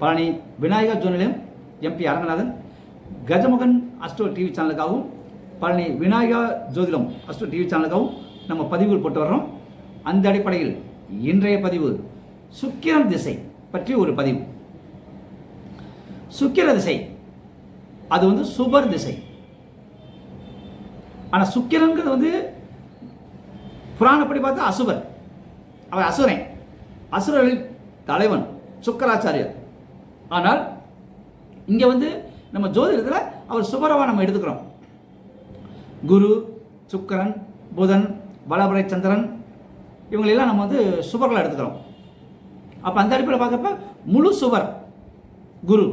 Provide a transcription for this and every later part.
Palani Vinayaka ஜோனிலும் M P Aranganathan. Gajamukhan Astro TV சேனலுக்காகவும் Palani Vinayaka ஜோதிடம் astro TV சேனலுக்காகவும் நம்ம பதிவுகள் போட்டு வர்றோம். அந்த அடிப்படையில் இன்றைய பதிவு சுக்கிரன் திசை பற்றி ஒரு பதிவு. சுக்கிர திசை அது வந்து சுபர் திசை. ஆனால் சுக்கிரன்கிறது வந்து புராணப்படி பார்த்தா அசுபர் அவர் அசுரன். அசுரர்களின் தலைவன் சுக்கராச்சாரியர். ஆனால் இங்கே வந்து நம்ம ஜோதிடத்தில் அவர் சுபரவா நம்ம எடுத்துக்கிறோம். குரு சுக்கரன் புதன் வளபரை சந்திரன் இவங்களெல்லாம் நம்ம வந்து சுபர்களாக எடுத்துக்கிறோம். அப்போ அந்த அடிப்படையில் பார்க்கப்ப முழு சுபர் குரு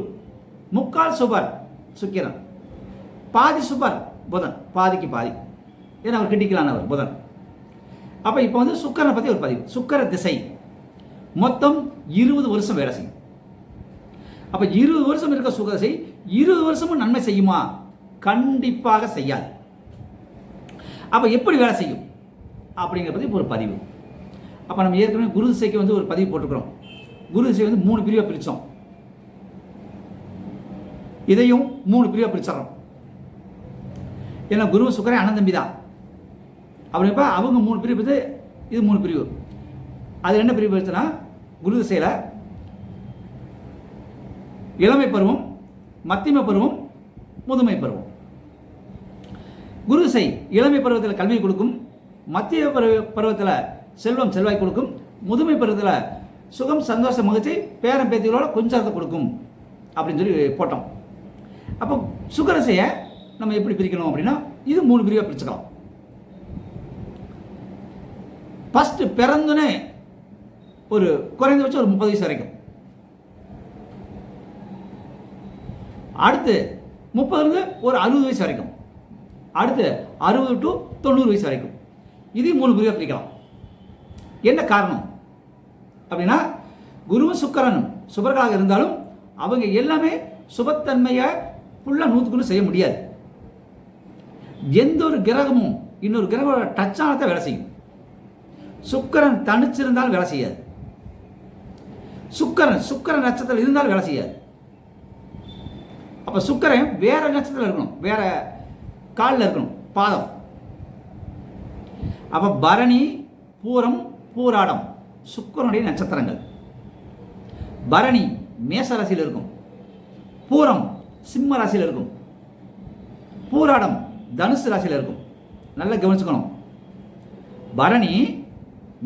முக்கால் சுபர் சுக்கிரன் பாதி சுபர் புதன் பாதிக்கு பாதி. ஏன்னா அவர் கிட்டிக்கலானவர் புதன். அப்போ இப்போ வந்து சுக்கரனை பற்றி ஒரு பதிவு. சுக்கர திசை. மொத்தம் இருபது வருஷம் வேலை செய்யும். அப்போ இருபது வருஷம் இருக்க சுக்கர இருபது வருஷமும் நன்மை செய்யுமா? கண்டிப்பாக செய்யாது. அப்போ எப்படி வேலை செய்யும்? அப்படிங்கிற பற்றி ஒரு பதிவு. அப்போ நம்ம ஏற்கனவே குரு திசைக்கு வந்து ஒரு பதிவு போட்டுக்கிறோம் குரு திசை வந்து மூணு பிரிவாக பிரித்தோம் இதையும் மூணு பிரிவாக பிரிச்சிடறோம். ஏன்னா குரு சுக்கரன் அண்ணன் தம்பி தான். அப்படிப்ப அவங்க மூணு பிரிவு இது இது மூணு பிரிவு. அது என்ன பிரிவு எடுத்துனா குரு திசையில் இளமை பருவம் மத்தியம பருவம் முதுமை பருவம். குருசை இளமை பருவத்தில் கல்வி கொடுக்கும் மத்திய பருவ பருவத்தில் செல்வம் செல்வாய் கொடுக்கும் முதுமை பருவத்தில் சுகம் சந்தோஷ மகிழ்ச்சி பேரன் பேத்திகளோட கொஞ்சத்தை கொடுக்கும் அப்படின்னு சொல்லி போட்டோம். அப்போ சுகரசையை நம்ம எப்படி பிரிக்கணும் அப்படின்னா இது மூணு பிரிவாக பிரிச்சுக்கலாம். ஃபஸ்ட்டு பிறந்தோன்னே ஒரு குறைந்தபட்சம் ஒரு முப்பது வயசு வரைக்கும். அடுத்து முப்பதுலேருந்து ஒரு அறுபது வயசு வரைக்கும். அடுத்து அறுபது டு தொண்ணூறு வயசு வரைக்கும். இதையும் மூணு பிரிவாக பிரிக்கலாம். என்ன காரணம்? அப்படின்னா குருவும் சுக்கரனும் சுபர்களாக இருந்தாலும் அவங்க எல்லாமே சுபத்தன்மையை ஃபுல்லாக நூற்றுக்குன்னு செய்ய முடியாது. எந்த ஒரு கிரகமும் இன்னொரு கிரகோட டச் வேலை செய்யும். சுக்கரன் தனிச்சிருந்தாலும் வேலை செய்யாது. சுக்கரன் சுக்கரன் நட்சத்திரம் இருந்தாலும் வேலை செய்யாது. அப்போ சுக்கரன் வேற நட்சத்திரத்தில் இருக்கணும். வேற காலில் இருக்கணும். பாதம். அப்போ பரணி பூரம் பூராடம். சுக்கரனுடைய நட்சத்திரங்கள். பரணி மேச ராசியில் இருக்கும். பூரம் சிம்ம ராசியில் இருக்கும். பூராடம் தனுசு ராசியில் இருக்கும். நல்லா கவனிச்சுக்கணும். பரணி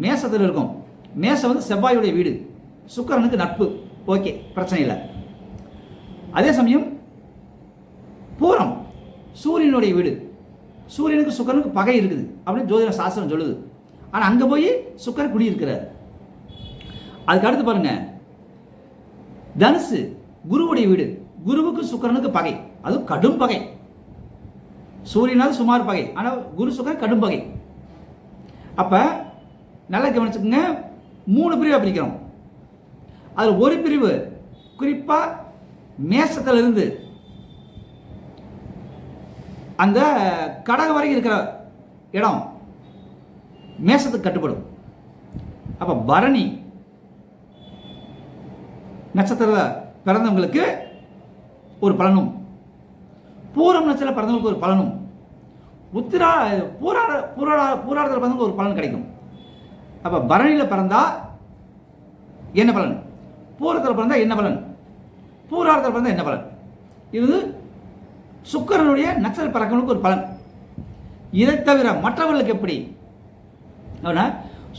மேசத்தில் இருக்கும். மேசம் வந்து செவ்வாயுடைய வீடு. சுக்கரனுக்கு நட்பு. ஓகே பிரச்சனை இல்லை. அதே சமயம் பூரம். சூரியனுடைய வீடு. சூரியனுக்கு சுக்கரனுக்கு பகை இருக்குது அப்படின்னு ஜோதிட சாஸ்திரம் சொல்லுது. ஆனால் அங்கே போய் சுக்கரன் குடியிருக்கிறார். அதுக்கு அடுத்து பாருங்க. தனுசு குருவுடைய வீடு. குருவுக்கு சுக்கரனுக்கு பகை. அதுவும் கடும் பகை. சூரியனால் சுமார் பகை. ஆனால் குரு சுக்கரன் கடும் பகை. அப்போ நல்லா கவனிச்சுக்கோங்க. மூணு பிரிவாக பிரிக்கிறோம். அதில் ஒரு பிரிவு குறிப்பாக மேசத்திலிருந்து அந்த கடகம் வரைக்கும் இருக்கிற இடம் மேசத்துக்கு கட்டுப்படும். அப்போ பரணி நட்சத்திரத்தில் பிறந்தவங்களுக்கு ஒரு பலனும் பூரம் நட்சத்திர பிறந்தவங்களுக்கு ஒரு பலனும் உத்திரா பூராட பூராட பூராடத்தில் பிறந்தவங்களுக்கு ஒரு பலன் கிடைக்கும். அப்போ பரணியில் பிறந்தா என்ன பலன்? பூரத்தில் பிறந்தா என்ன பலன்? பூராடத்தில் பிறந்தா என்ன பலன்? இது சுக்கரனுடைய நட்சத்திர பறக்கனுக்கு ஒரு பலன். இதை தவிர மற்றவர்களுக்கு எப்படி? அப்படின்னா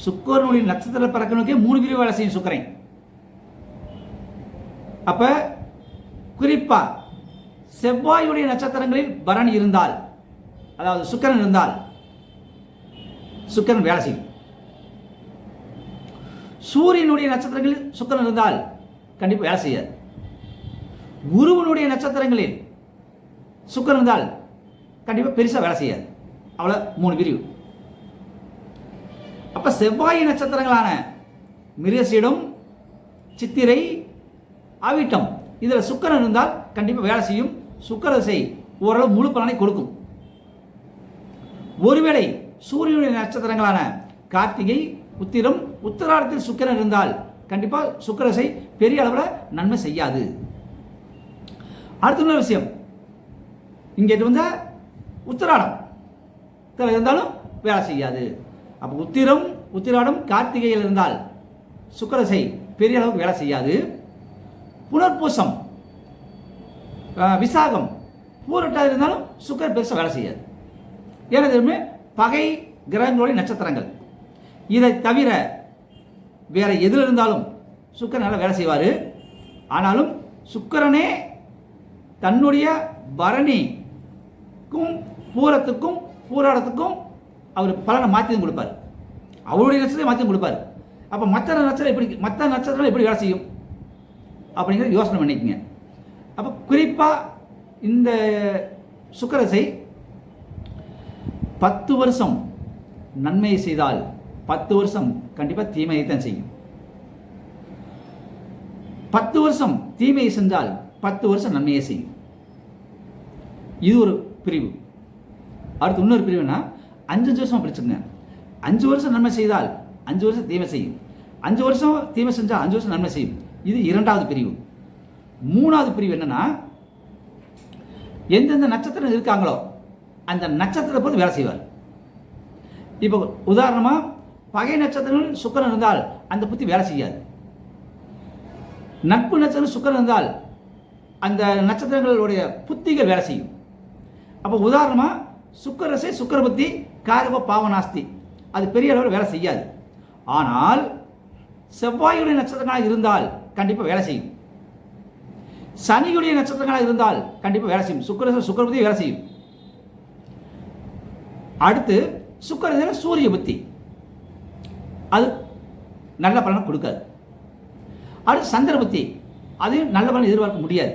சுக்கரனுடைய நட்சத்திர பறக்கணுக்கே மூணு பிரிவு வேலை செய்யும் சுக்கரன். அப்ப குறிப்பா செவ்வாயுடைய நட்சத்திரங்களில் பரன் இருந்தால் அதாவது சுக்கரன் இருந்தால் சுக்கரன் வேலை செய்யும். சூரியனுடைய நட்சத்திரங்களில் சுக்கரன் இருந்தால் கண்டிப்பாக வேலை செய்யாது. குருவனுடைய நட்சத்திரங்களில் சுக்கரன் இருந்தால் கண்டிப்பாக பெருசாக வேலை செய்யாது. அவ்வளோ மூணு பிரிவு. அப்போ செவ்வாய் நட்சத்திரங்களான மிருகசீடம் சித்திரை அவிட்டம். இதில் சுக்கரன் இருந்தால் கண்டிப்பாக வேலை செய்யும். சுக்கரசை ஓரளவு முழு பலனை கொடுக்கும். ஒருவேளை சூரியனுடைய நட்சத்திரங்களான கார்த்திகை உத்திரம் உத்தராடத்தில் சுக்கரன் இருந்தால் கண்டிப்பாக சுக்கரசை பெரிய அளவில் நன்மை செய்யாது. அடுத்த விஷயம். இங்கே இது வந்து உத்திராடம். இருந்தாலும் வேலை செய்யாது. அப்போ உத்திரம் உத்திராடம் கார்த்திகையில் இருந்தால் சுக்கரசை பெரிய அளவுக்கு வேலை செய்யாது. புனர்பூசம் விசாகம் பூரட்டாக இருந்தாலும் சுக்கர் பெருசாக வேலை செய்யாது. ஏன்னா பகை கிரகங்களுடைய நட்சத்திரங்கள். இதை தவிர வேற எதில் இருந்தாலும் சுக்கரன் நல்லா வேலை செய்வார். ஆனாலும் சுக்கரனே தன்னுடைய பரணி பூரத்துக்கும் பூராடத்துக்கும் அவர் பலனை மாற்றி கொடுப்பார். அவருடைய நட்சத்திரம் மாற்றி கொடுப்பார். அப்போ மற்ற நட்சத்திரம் எப்படி மற்ற நட்சத்திரம் எப்படி வேலை செய்யும்? அப்படிங்கிறத யோசனை பண்ணிக்கங்க. அப்போ குறிப்பாக இந்த சுக்கரசை பத்து வருஷம் நன்மையை செய்தால் பத்து வருஷம் கண்டிப்பாக தீமையை தான் செய்யும். பத்து வருஷம் தீமையை செஞ்சால் பத்து வருஷம் நன்மையை செய்யும். இது ஒரு பிரிவு. அடுத்து இன்னொரு பிரிவுனா அஞ்சு அஞ்சு வருஷம் படிச்சிருந்தேன். அஞ்சு வருஷம் நன்மை செய்தால் அஞ்சு வருஷம் தீமை செய்யும். அஞ்சு வருஷம் தீமை செஞ்சால் அஞ்சு வருஷம் நன்மை செய்யும். இது இரண்டாவது பிரிவு. மூணாவது பிரிவு என்னன்னா எந்தெந்த நட்சத்திரம் இருக்காங்களோ அந்த நட்சத்திரத்தை பொறுத்து வேலை செய்வார். இப்போ உதாரணமாக பகை நட்சத்திரங்கள் சுக்கரன் இருந்தால் அந்த புத்தி வேலை செய்யாது. நட்பு நட்சத்திரம் சுக்கரன் இருந்தால் அந்த நட்சத்திரங்களுடைய புத்திகள் வேலை செய்யும். அப்போ உதாரணமாக சுக்கரசை சுக்கரபத்தி காரக பாவனாஸ்தி அது பெரிய அளவில் வேலை செய்யாது. ஆனால் செவ்வாயுடைய நட்சத்திரங்களாக இருந்தால் கண்டிப்பாக வேலை செய்யும். சனியுடைய நட்சத்திரங்களாக இருந்தால் கண்டிப்பாக வேலை செய்யும். சுக்கரசை சுக்கரபத்தி வேலை செய்யும். அடுத்து சுக்கர சூரிய புத்தி. அது நல்ல பலனை கொடுக்காது. அடுத்து சந்திர புத்தி. அதையும் நல்ல பலன் எதிர்பார்க்க முடியாது.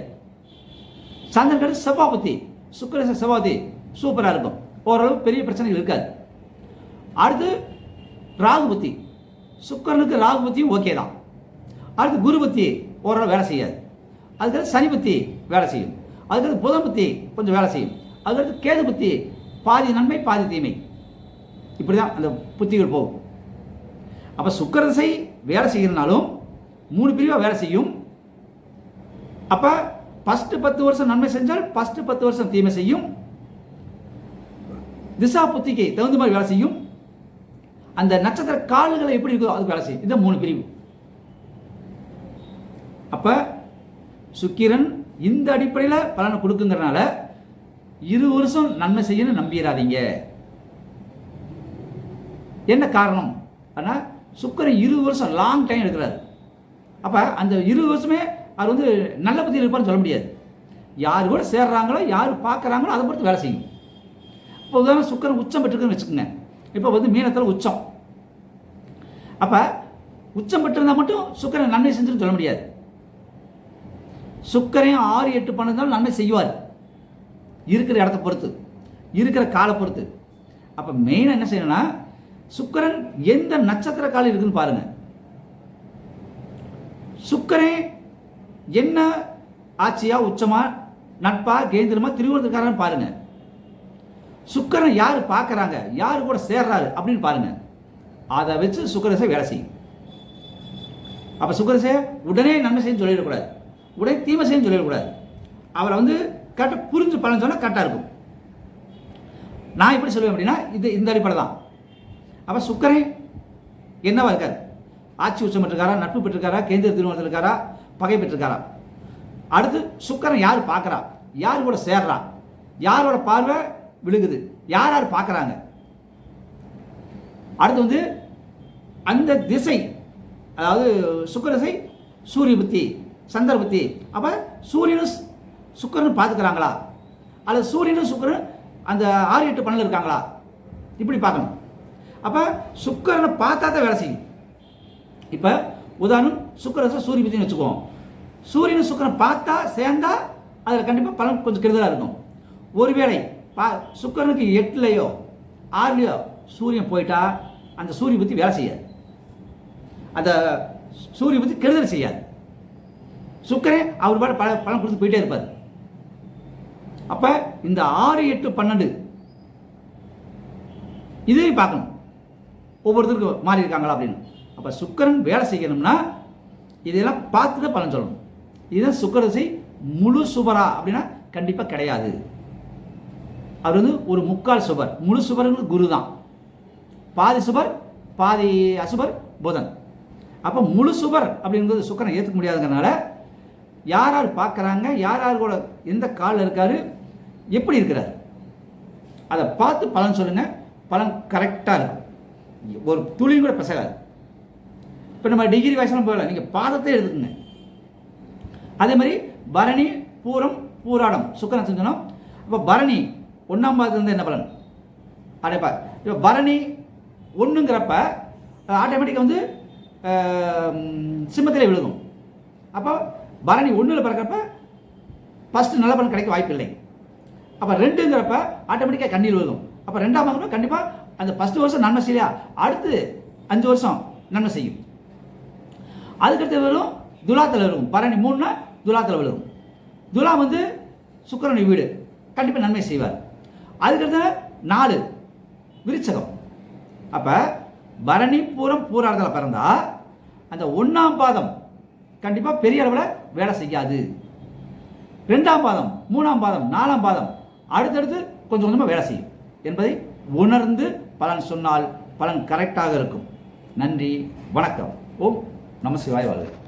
சந்திரன் செவ்வாய் புத்தி. சுக்கர செவ்வாதி சூப்பராக இருக்கும். ஓரளவு பெரிய பிரச்சனைகள் இருக்காது. அடுத்து ராகு புத்தி சுக்கரனுக்கு ராகு புத்தியும் ஓகே தான். அடுத்து குரு புத்தி ஓரளவு வேலை செய்யாது. அதுக்கடுத்து சனி புத்தி வேலை செய்யும். அதுக்கடுத்து புதன் புத்தி கொஞ்சம் வேலை செய்யும். அதுக்கடுத்து கேது புத்தி பாதி நன்மை பாதி தீமை. இப்படி தான் அந்த புத்திகள் போகும். அப்போ சுக்கரசை வேலை செய்கிறனாலும் மூணு பிரிவாக வேலை செய்யும். அப்போ ஃபஸ்ட்டு பத்து வருஷம் நன்மை செஞ்சால் ஃபஸ்ட்டு பத்து வருஷம் தீமை செய்யும். திசா புத்திக்கு தகுந்த மாதிரி வேலை செய்யும். அந்த நட்சத்திர கால்களை எப்படி இருக்கோ அதுக்கு வேலை செய்யும். இது மூணு பிரிவு. அப்போ சுக்கிரன் இந்த அடிப்படையில் பலனை கொடுக்குங்கிறனால இரு வருஷம் நன்மை செய்யணும்னு நம்பிடாதீங்க என்ன காரணம்? ஆனால் சுக்கரன் இரு வருஷம் லாங் டைம் எடுக்கிறாரு. அப்போ அந்த இரு வருஷமே அவர் வந்து நல்ல புத்தியில் இருப்பார்னு சொல்ல முடியாது. யார் கூட சேர்றாங்களோ யார் பார்க்குறாங்களோ அதை பொறுத்து வேலை செய்யும். இப்போ உதாரணம் சுக்கரன் உச்சம் பெற்றிருக்குன்னு வச்சுக்கோங்க. இப்போ வந்து மீனத்தில் உச்சம். அப்போ உச்சம் பெற்றிருந்தால் மட்டும் சுக்கரன் நன்மை செஞ்சுன்னு சொல்ல முடியாது. சுக்கரையும் ஆறு எட்டு பண்ணிருந்தாலும் நன்மை செய்வார். இருக்கிற இடத்த பொறுத்து இருக்கிற காலை பொறுத்து. அப்போ மெயினாக என்ன செய்யணும்னா சுக்கரன் எந்த நட்சத்திர காலம் இருக்குன்னு பாருங்க. சுக்கரன் என்ன ஆட்சியா உச்சமா நட்பா கேந்திரமா திருவனந்தக்காரன் பாருங்க. சுக்கரன் யார் பார்க்குறாங்க யார் கூட சேர்றாரு அப்படின்னு பாருங்க. அதை வச்சு சுக்கரசை வேலை செய்யும். அப்போ சுக்கரசே உடனே நன்மை செய்யும் சொல்லிடக்கூடாது. உடனே தீமை செய்யும் சொல்லிடக்கூடாது. அவரை வந்து கரெக்டாக புரிஞ்சு பலன் சொன்னால் கரெக்டாக இருக்கும். நான் எப்படி சொல்லுவேன் அப்படின்னா இது இந்த அடிப்படை தான். அப்போ சுக்கரன் என்னவா இருக்கார்? ஆட்சி உச்சம் பெற்றிருக்காரா நட்பு பெற்றிருக்காரா கேந்திர திருமணத்தில் இருக்காரா பகை பெற்றிருக்காரா அடுத்து சுக்கரன் யார் பார்க்குறா? யார் கூட சேர்றா? யாரோட பார்வை விழுகுது யார் யார் பார்க்குறாங்க? அடுத்து வந்து அந்த திசை அதாவது சுக்கர திசை சூரிய புத்தி சந்திர புத்தி. அப்போ சூரியனும் சுக்கரனும் பார்த்துக்கிறாங்களா? அல்லது சூரியனும் சுக்கரன் அந்த ஆறு எட்டு பன்னெண்டு இருக்காங்களா? இப்படி பார்க்கணும். அப்போ சுக்கரனை பார்த்தா தான் வேலை செய்யும். இப்போ உதாரணம் சுக்கரச சூரிய புத்தின்னு வச்சுக்குவோம் சூரியன் சுக்கிரன் பார்த்தா சேர்ந்தா அதில் கண்டிப்பாக பலன் கொஞ்சம் கெடுதலாக இருக்கும். ஒருவேளை பா சுக்கிரனுக்கு எட்டுலையோ ஆறுலையோ சூரியன் போயிட்டா அந்த சூரிய புத்தி வேலை செய்யாது. அந்த சூரிய புத்தி கெடுதல் செய்யாது. சுக்கரன் அவர் பாட பல பலன் கொடுத்து போயிட்டே இருப்பார். அப்போ இந்த ஆறு எட்டு பன்னெண்டு இதையும் பார்க்கணும். ஒவ்வொருத்தருக்கும் மாறி இருக்காங்களா அப்படின்னு. அப்போ சுக்கரன் வேலை செய்யணும்னா இதெல்லாம் பார்த்து தான் பலன் சொல்லணும். இதுதான் சுக்கரசை முழு சுபரா அப்படின்னா கண்டிப்பாக கிடையாது. அவர் வந்து ஒரு முக்கால் சுபர் முழு சுபருங்கிறது குரு தான் பாதி சுபர் பாதி அசுபர் புதன். அப்போ முழு சுபர் அப்படிங்கிறது சுக்கரன் ஏற்றுக்க முடியாதுங்கிறனால யார் யார் பார்க்குறாங்க யார் யார் கூட எந்த காலில் இருக்கார் எப்படி இருக்கிறார்? அதை பார்த்து பலன் சொல்லுங்கள் பலன் கரெக்டாக இருக்கும். ஒரு துளியும் கூட பிசகாது. இப்போ நம்ம டிகிரி வயசுலாம் போகல. நீங்கள் பாதத்தை எடுத்துக்கோங்க அதே மாதிரி பரணி பூரம் பூராடம். சுக்கரன் செஞ்சோம் அப்போ பரணி ஒன்றாம் பாதத்துல இருந்து என்ன பலன்? அடைப்பா இப்போ பரணி ஒன்றுங்கிறப்ப ஆட்டோமேட்டிக்காக வந்து சிம்மத்திலே விழுகும். அப்போ பரணி ஒன்றில் பிறக்கிறப்ப ஃபஸ்ட்டு நல்ல பலன் கிடைக்க வாய்ப்பு இல்லை. அப்போ ரெண்டுங்கிறப்ப ஆட்டோமேட்டிக்காக கண்ணீர் விழுகும். அப்போ ரெண்டாம் பாகம் கண்டிப்பாக அந்த ஃபஸ்ட்டு வருஷம் நன்மை செய்யலையா? அடுத்து அஞ்சு வருஷம் நன்மை செய்யும். அதுக்கடுத்து வரும்? துலாத்தில் வரும். பரணி மூணுனா துலாத்தில் விழுகும். துலா வந்து சுக்கரனுடைய வீடு. கண்டிப்பாக நன்மை செய்வார். அதுக்கடுத்து நாலு விருச்சகம். அப்போ பரணி பூரம் பூராடத்தில் பிறந்தா அந்த ஒன்றாம் பாதம் கண்டிப்பாக பெரிய அளவில் வேலை செய்யாது. ரெண்டாம் பாதம் மூணாம் பாதம் நாலாம் பாதம் அடுத்தடுத்து கொஞ்சம் கொஞ்சமாக வேலை செய்யும். என்பதை உணர்ந்து பலன் சொன்னால் பலன் கரெக்டாக இருக்கும். நன்றி வணக்கம். ஓம் నమశివాయ వాళ్ళు.